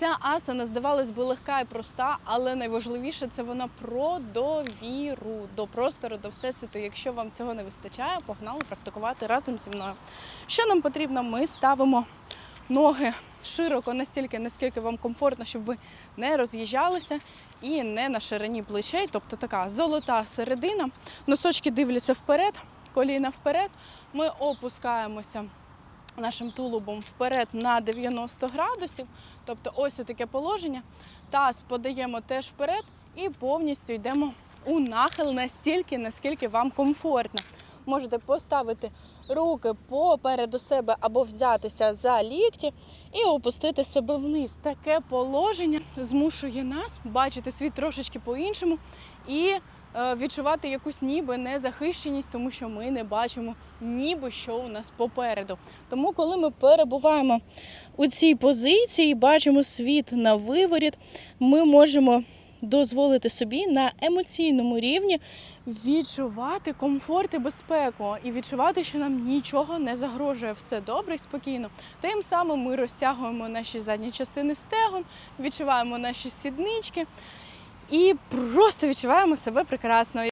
Ця асана, здавалось би, легка і проста, але найважливіше це вона про довіру до простору, до всесвіту. Якщо вам цього не вистачає, погнали практикувати разом зі мною. Що нам потрібно? Ми ставимо ноги широко настільки, наскільки вам комфортно, щоб ви не роз'їжджалися і не на ширині плечей, тобто така золота середина. Носочки дивляться вперед, коліна вперед. Ми опускаємося нашим тулубом вперед на 90 градусів. Тобто ось таке положення. Таз подаємо теж вперед і повністю йдемо у нахил настільки, наскільки вам комфортно. Можете поставити руки попереду себе або взятися за лікті і опустити себе вниз. Таке положення змушує нас бачити світ трошечки по-іншому і е, відчувати якусь ніби незахищеність, тому що ми не бачимо ніби що у нас попереду. Тому, коли ми перебуваємо у цій позиції, бачимо світ на виворіт, ми можемо дозволити собі на емоційному рівні відчувати комфорт і безпеку, і відчувати, що нам нічого не загрожує, все добре і спокійно. Тим самим ми розтягуємо наші задні частини стегон, відчуваємо наші сіднички і просто відчуваємо себе прекрасно.